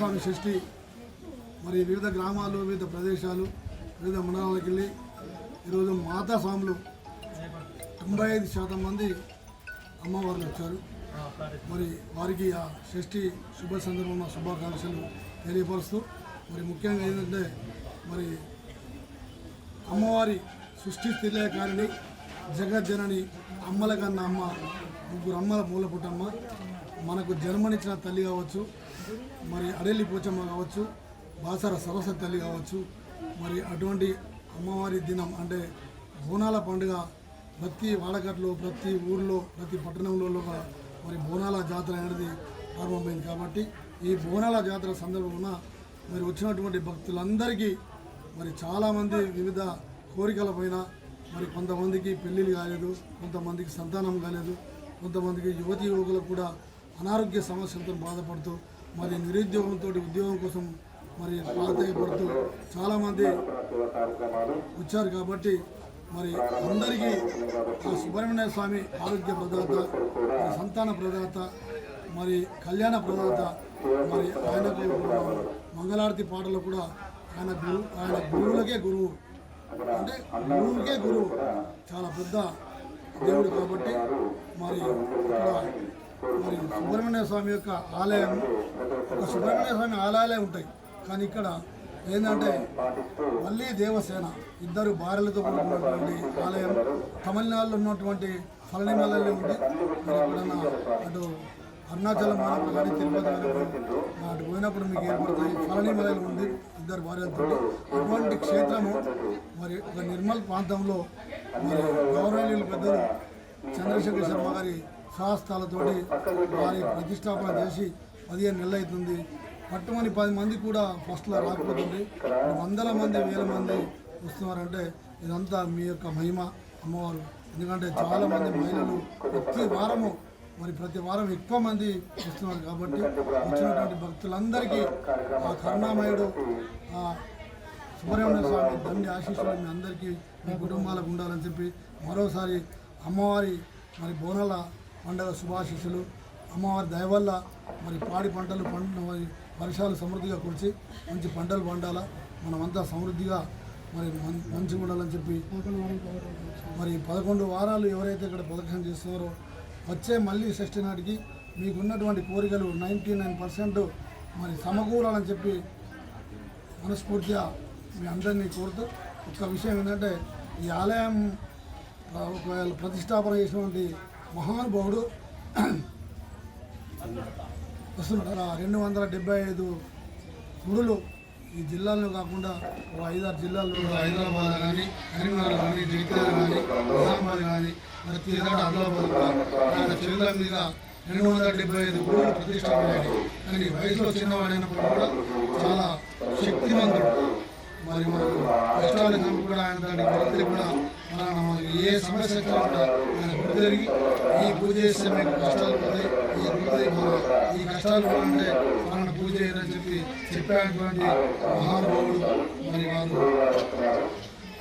స్వామి షష్ఠి మరి వివిధ గ్రామాలు వివిధ ప్రదేశాలు వివిధ మండలాలకు వెళ్ళి ఈరోజు మాతా స్వాములు తొంభై ఐదు శాతం మంది అమ్మవార్లు వచ్చారు. మరి వారికి ఆ షష్ఠి శుభ సందర్భంలో శుభాకాంక్షలు తెలియపరుస్తూ మరి ముఖ్యంగా ఏంటంటే మరి అమ్మవారి సృష్టి స్థితిలేకారిణి జగజ్జనని అమ్మల కన్నా అమ్మ ముగ్గురు అమ్మల మూల పుట్టమ్మ మనకు జన్మనిచ్చిన తల్లి కావచ్చు మరి అడెల్లి పోచమ్మ కావచ్చు బాసర సరస్వతి తల్లి కావచ్చు మరి అటువంటి అమ్మవారి దినం అంటే బోనాల పండుగ ప్రతి వాడకట్లో ప్రతి ఊర్లో ప్రతి పట్టణంలో కూడా మరి బోనాల జాతర అనేది ప్రారంభమైంది కాబట్టి ఈ బోనాల జాతర సందర్భమున మరి వచ్చినటువంటి భక్తులందరికీ మరి చాలామంది వివిధ కోరికల పైన మరి కొంతమందికి పెళ్ళిళ్ళు కాలేదు కొంతమందికి సంతానం కాలేదు కొంతమందికి యువతి యువకులకు కూడా అనారోగ్య సమస్యలతో బాధపడుతూ మరి నిరుద్యోగంతో ఉద్యోగం కోసం మరి ప్రాధాన్యపడుతూ చాలామంది వచ్చారు కాబట్టి మరి అందరికీ ఆ సుబ్రహ్మణ్య స్వామి ఆరోగ్య ప్రదాత సంతాన ప్రదాత మరి కళ్యాణ ప్రదాత మరి ఆయనకు మంగళారతి పాటలు కూడా ఆయన గురు ఆయన గురువులకే గురువు. అంటే గురువుకే గురువు. చాలా పెద్ద దేవుడు కాబట్టి మరి ఇక్కడ మరి సుబ్రహ్మణ్య స్వామి యొక్క ఆలయం ఒక సుబ్రహ్మణ్య స్వామి ఆలయాలే ఉంటాయి. కానీ ఇక్కడ ఏంటంటే మళ్ళీ దేవసేన ఇద్దరు భార్యలతో కూడుకున్నటువంటి ఆలయం తమిళనాడులో ఉన్నటువంటి పళనిమలలో ఉంది అటు అరుణాచలం పోయినప్పుడు కానీ తిరుపతి అటు పోయినప్పుడు మీకు ఏర్పడుతుంది పళనిమలలో ఉంది ఇద్దరు భార్యలతో అటువంటి క్షేత్రము మరి ఒక నిర్మల్ ప్రాంతంలో మరి గౌరవనీయులు పెద్దలు చంద్రశేఖర్ శర్మ గారి సహస్తాలతోటి వారి ప్రతిష్టాపన చేసి పదిహేను నెలలు అవుతుంది. పట్టుమని పది మంది కూడా ఫస్ట్లో రాకపోతుంది. వందల మంది వేల మంది వస్తున్నారంటే ఇదంతా మీ యొక్క మహిమ అమ్మవారు. ఎందుకంటే చాలా మంది మహిళలు ప్రతి వారము మరి ప్రతి వారం ఎక్కువ మంది వస్తున్నారు కాబట్టి వచ్చినటువంటి భక్తులందరికీ ఆ కరుణామయుడు ఆ సుబ్రహ్మణ్య స్వామి దండి ఆశీస్సులు మీ అందరికీ మీ కుటుంబాలకు ఉండాలని చెప్పి మరోసారి అమ్మవారి మరి బోనాల పండుగ శుభాశీస్సులు. అమ్మవారి దయ వల్ల మరి పాడి పంటలు పండు మరి వర్షాలు సమృద్ధిగా కురిచి మంచి పంటలు పండాలా. మనమంతా సమృద్ధిగా మరి మంచి మంచిగా ఉండాలని చెప్పి మరి పదకొండు వారాలు ఎవరైతే ఇక్కడ ప్రదక్షిణ చేస్తున్నారో వచ్చే మళ్ళీ షష్ఠి నాటికి మీకున్నటువంటి కోరికలు నైంటీ నైన్ పర్సెంట్ మరి సమకూరాలని చెప్పి మనస్ఫూర్తిగా మీ అందరినీ కోరుతూ ఒక విషయం ఏంటంటే ఈ ఆలయం ఒకవేళ ప్రతిష్టాపన చేసినటువంటి మహానుభావుడు వస్తున్నాడు. ఆ రెండు వందల డెబ్బై ఐదు గుడులు ఈ జిల్లాలో కాకుండా ఓ ఐదారు జిల్లాల్లో హైదరాబాద్ కానీ కరీంనగర్ కానీ జగిత్యాల కానీ నిజామాబాద్ కానీ ప్రతి దగ్గర అదిలాబాద్ కూడా ఆయన చెరువుల మీద రెండు వందల డెబ్బై ఐదు గుడులు ప్రతిష్టాపన కానీ వయసులో చిన్నవాడైనప్పుడు కూడా చాలా శక్తివంతుడు. మరి మనకు కష్టాలు కూడా ఆయన దానికి కూడా మన ఏ సమస్య వచ్చినా కూడా ఆయన గుర్తు తిరిగి ఈ పూజ చేస్తే మీకు కష్టాలు పోతాయి. ఈ పూజ ఈ కష్టాలు పోవాలంటే మనల్ని పూజ చేయరని చెప్పి చెప్పేటువంటి మహానుభావుడు మరి వారు